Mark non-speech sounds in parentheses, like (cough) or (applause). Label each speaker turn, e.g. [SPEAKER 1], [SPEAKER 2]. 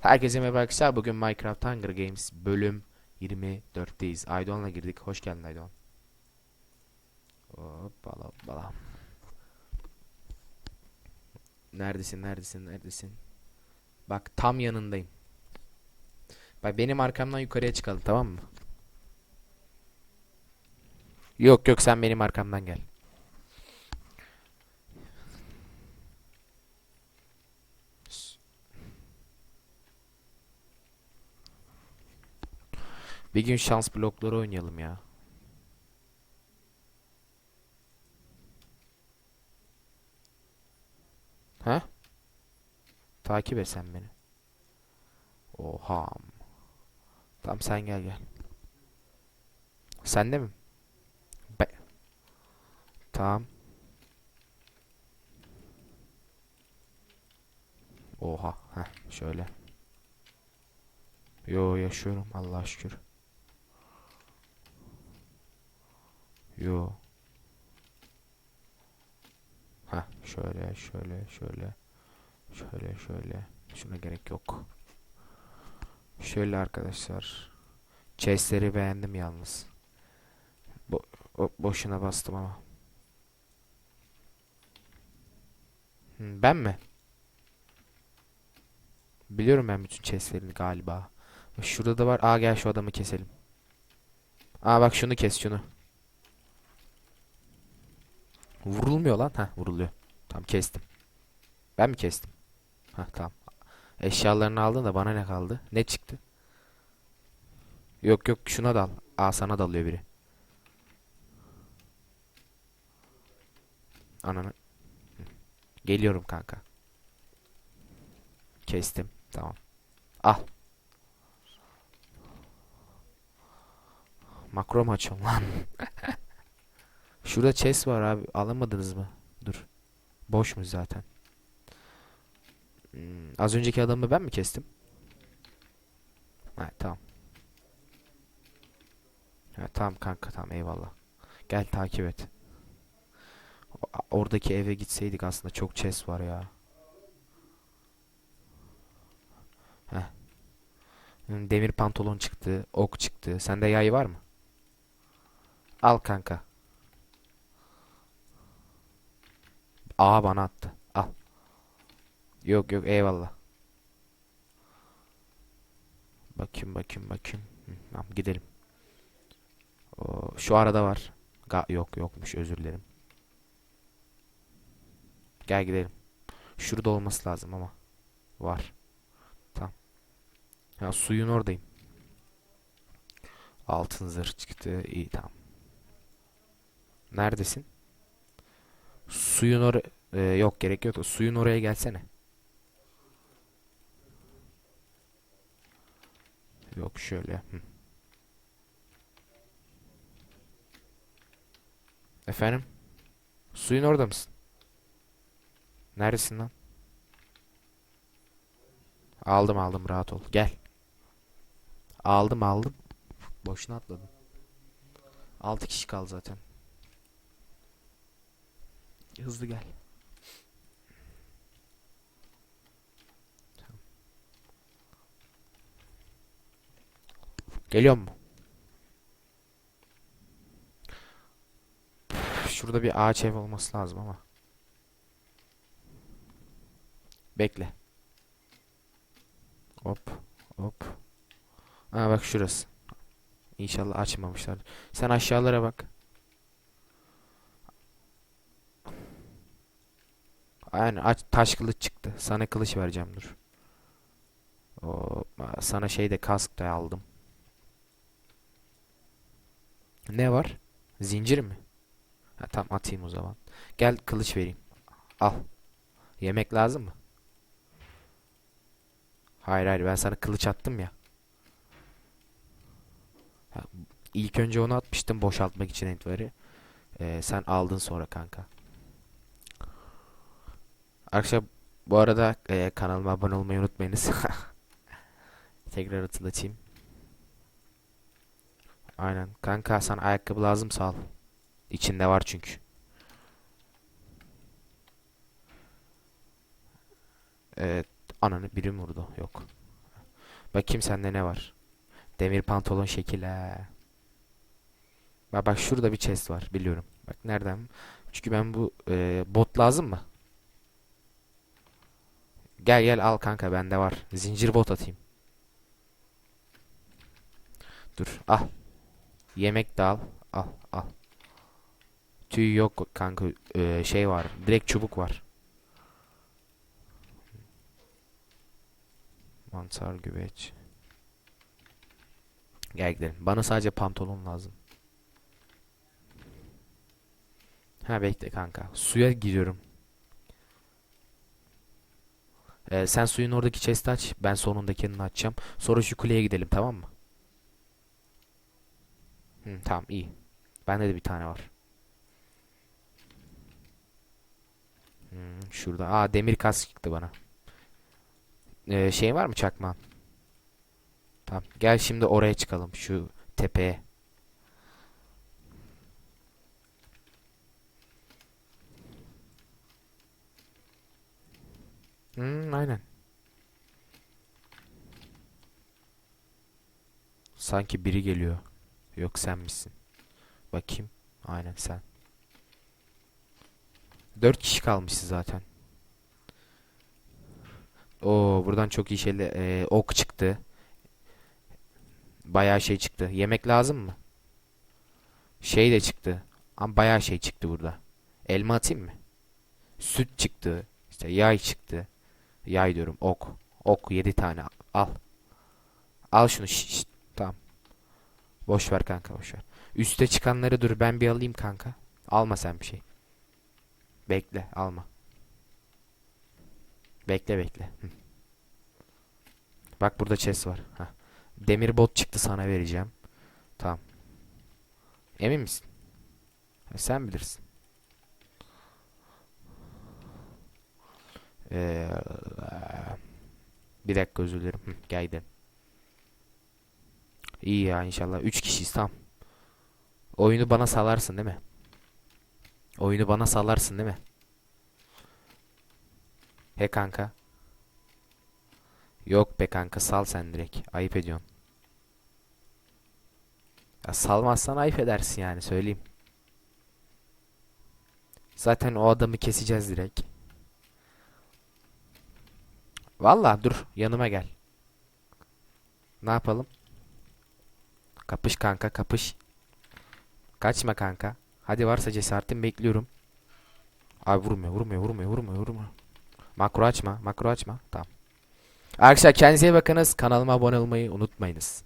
[SPEAKER 1] Herkese merhaba arkadaşlar. Bugün Minecraft Hunger Games bölüm 24'teyiz. Aydon'la girdik. Hoş geldin Aydon. Hoppala hoppala. Neredesin, neredesin, neredesin? Bak tam yanındayım. Bak benim arkamdan yukarıya çıkalım tamam mı? Yok yok sen benim arkamdan gel. Bir gün şans blokları oynayalım ya. Ha? Takip et sen beni. Oha. Tamam sen gel gel. Sen de mi? Be tamam. Oha. Heh, şöyle. Yo yaşıyorum Allah'a şükür. Yo. Ha şöyle şöyle şöyle şöyle şöyle şuna gerek yok. Şöyle arkadaşlar. Chest'leri beğendim yalnız. Bo boşuna bastım ama. Hı, ben mi? Biliyorum ben bütün chest'lerini galiba. Şurada da var. Aa gel şu adamı keselim. Aa bak şunu kes şunu. Vurulmuyor lan. Ha vuruluyor. Tamam kestim. Ben mi kestim? Ha tamam. Eşyalarını aldın da bana ne kaldı? Ne çıktı? Yok yok şuna dal. Aa sana dalıyor biri. Ananı. Geliyorum kanka. Kestim. Tamam. Al. Makro mu lan? (laughs) Şurada chest var abi. Alamadınız mı? Dur. Boş mu zaten? Hmm, az önceki adamı ben mi kestim? Ha, tamam. Ha, tamam kanka tamam eyvallah. Gel takip et. Oradaki eve gitseydik aslında çok chest var ya. Heh. Hmm, Demir pantolon çıktı, ok çıktı. Sende yay var mı? Al kanka. Aa bana attı. Al. Yok yok eyvallah. Bakayım bakayım bakayım. Hı, tamam gidelim. Oo, şu arada var. Ga yok yokmuş özür dilerim. Gel gidelim. Şurada olması lazım ama. Var. Tamam. Ya suyun oradayım. Altın zırh çıktı. İyi tamam. Neredesin? Suyun or Ee, yok gerek yok. Suyun oraya gelsene. Yok şöyle. Hı. Efendim? Suyun orada mısın? Neredesin lan? Aldım aldım rahat ol. Gel. Aldım aldım. Boşuna atladım. 6 kişi kaldı zaten. Hızlı gel. Geliyor mu? Şurada bir ağaç ev olması lazım ama. Bekle. Hop, hop. Aa bak şurası. İnşallah açmamışlar. Sen aşağılara bak. Aynen aç taş kılıç çıktı. Sana kılıç vereceğim dur. O sana şey de kask da aldım. Ne var? Zincir mi? Ha, tamam atayım o zaman. Gel kılıç vereyim. Al. Yemek lazım mı? Hayır hayır ben sana kılıç attım ya. Ha, ilk önce onu atmıştım boşaltmak için entvari. Ee, sen aldın sonra kanka. Arkadaşlar bu arada e, kanalıma abone olmayı unutmayınız. (laughs) Tekrar hatırlatayım. Aynen. Kanka sana ayakkabı lazım sağ ol. İçinde var çünkü. Evet. Ananı biri vurdu? Yok. Bakayım sende ne var. Demir pantolon şekil he. Bak bak şurada bir chest var biliyorum. Bak nereden? Çünkü ben bu e, bot lazım mı? Gel gel al kanka bende var. Zincir bot atayım. Dur al. Yemek de al. Al al. Tüy yok kanka. Ee, şey var. Direkt çubuk var. Mantar güveç. Gel gidelim. Bana sadece pantolon lazım. Ha bekle kanka. Suya giriyorum. Ee, sen suyun oradaki chest'i aç. Ben sonundakini açacağım. Sonra şu kuleye gidelim tamam mı? Hı, tamam iyi. Bende de bir tane var. Hmm, şurada. Aa demir kas çıktı bana. Ee, şey var mı çakmağın? Tamam. Gel şimdi oraya çıkalım. Şu tepeye. Hmm, aynen. Sanki biri geliyor. Yok sen misin? Bakayım. Aynen sen. Dört kişi kalmışız zaten. Oo buradan çok iyi şeyler ee, ok çıktı. Bayağı şey çıktı. Yemek lazım mı? Şey de çıktı. Ama bayağı şey çıktı burada. Elma atayım mı? Süt çıktı. İşte yay çıktı. Yay diyorum ok. Ok 7 tane al. Al şunu. Şşt, şşt. Tamam. Boş ver kanka boş ver. Üste çıkanları dur ben bir alayım kanka. Alma sen bir şey. Bekle alma. Bekle bekle. Bak burada chest var. Hah. Demir bot çıktı sana vereceğim. Tamam. Emin misin? Sen bilirsin. Ee, bir dakika özür dilerim. Hı, gel. İyi ya inşallah. 3 kişiyiz tamam. Oyunu bana salarsın değil mi? Oyunu bana salarsın değil mi? He kanka. Yok be kanka sal sen direkt. Ayıp ediyorsun. Ya salmazsan ayıp edersin yani söyleyeyim. Zaten o adamı keseceğiz direkt. Valla dur yanıma gel. Ne yapalım? Kapış kanka kapış. Kaçma kanka. Hadi varsa cesaretin bekliyorum. Abi vurmuyor vurmuyor vurmuyor vurmuyor vurmuyor. Makro açma makro açma. Tamam. Arkadaşlar kendinize iyi bakınız. Kanalıma abone olmayı unutmayınız.